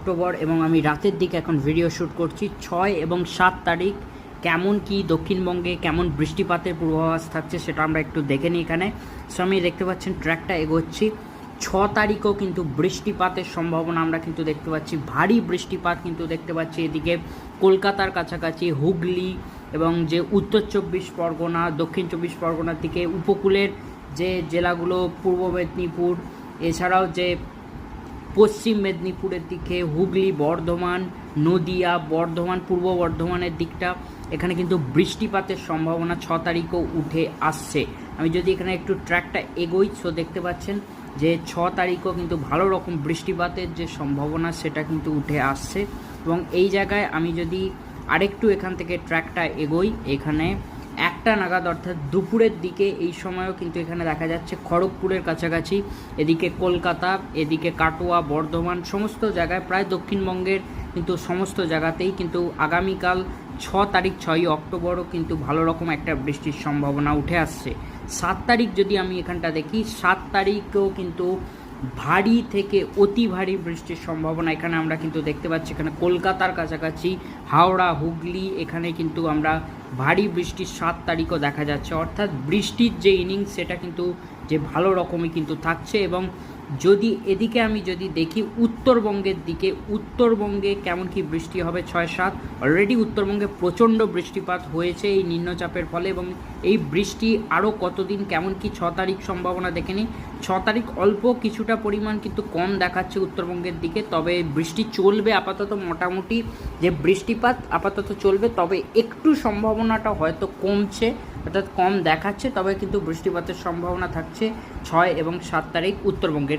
October এবং আমি রাতের দিকে এখন ভিডিও শ্যুট করছি। ছয় এবং সাত তারিখ, কেমন কি দক্ষিণবঙ্গে কেমন বৃষ্টিপাতের পূর্বাভাস থাকছে সেটা আমরা একটু দেখে নিই এখানে। সো আমি দেখতে পাচ্ছেন ট্র্যাকটা এগোচ্ছি। ছ তারিখও কিন্তু বৃষ্টিপাতের সম্ভাবনা আমরা কিন্তু দেখতে পাচ্ছি। ভারী বৃষ্টিপাত কিন্তু দেখতে পাচ্ছি এদিকে কলকাতার কাছাকাছি, হুগলি এবং যে উত্তর চব্বিশ পরগনা, দক্ষিণ চব্বিশ পরগনার দিকে, উপকূলের যে জেলাগুলো, পূর্ব মেদিনীপুর, এছাড়াও যে পশ্চিম মেদিনীপুরের দিকে হুগলি, বর্ধমান, নদিয়া, বর্ধমান, পূর্ব বর্ধমানের দিকটা। এখানে কিন্তু বৃষ্টিপাতের সম্ভাবনা ছ তারিখও উঠে আসছে। আমি যদি এখানে একটু ট্র্যাকটা এগোই সো দেখতে পাচ্ছেন যে ছ তারিখও কিন্তু ভালো রকম বৃষ্টিপাতের যে সম্ভাবনা, সেটা কিন্তু উঠে আসছে। এবং এই জায়গায় আমি যদি আরেকটু এখান থেকে ট্র্যাকটা এগোই, এখানে একটা নাগাদ, অর্থাৎ দুপুরের দিকে এই সময়ও কিন্তু এখানে দেখা যাচ্ছে খড়গপুরের কাছাকাছি। এদিকে কলকাতা, এদিকে কাটোয়া, বর্ধমান, সমস্ত জায়গায়, প্রায় দক্ষিণবঙ্গের কিন্তু সমস্ত জায়গাতেই কিন্তু আগামীকাল ছ তারিখ, ছয়ই অক্টোবরও কিন্তু ভালো রকম একটা বৃষ্টির সম্ভাবনা উঠে আসছে। সাত তারিখ যদি আমি এখানটা দেখি, সাত তারিখেও কিন্তু ভারী থেকে অতি ভারী বৃষ্টির সম্ভাবনা এখানে আমরা কিন্তু দেখতে পাচ্ছি। এখানে কলকাতার কাছাকাছি, হাওড়া, হুগলি, এখানে কিন্তু আমরা ভারী বৃষ্টির সাত তারিখও দেখা যাচ্ছে। অর্থাৎ বৃষ্টির যে ইনিংস সেটা কিন্তু যে ভালো রকমই কিন্তু থাকছে এবং যদি এদিকে আমি যদি দেখি উত্তরবঙ্গের দিকে, উত্তরবঙ্গে কেমন কি বৃষ্টি হবে ছয় সাত অলরেডি উত্তরবঙ্গে প্রচণ্ড বৃষ্টিপাত হয়েছে এই নিম্নচাপের ফলে এবং এই বৃষ্টি আরও কতদিন, কেমন কি ছ তারিখ সম্ভাবনা দেখে নিই। ছ তারিখ অল্প কিছুটা পরিমাণ কিন্তু কম দেখাচ্ছে উত্তরবঙ্গের দিকে, তবে বৃষ্টি চলবে আপাতত মোটামুটি। যে বৃষ্টিপাত আপাতত চলবে, তবে একটু সম্ভাবনাটা হয়তো কমছে। অর্থাৎ কম দেখাচ্ছে তবে কিন্তু বৃষ্টিপাতের সম্ভাবনা থাকছে ছয় এবং সাত তারিখ উত্তরবঙ্গের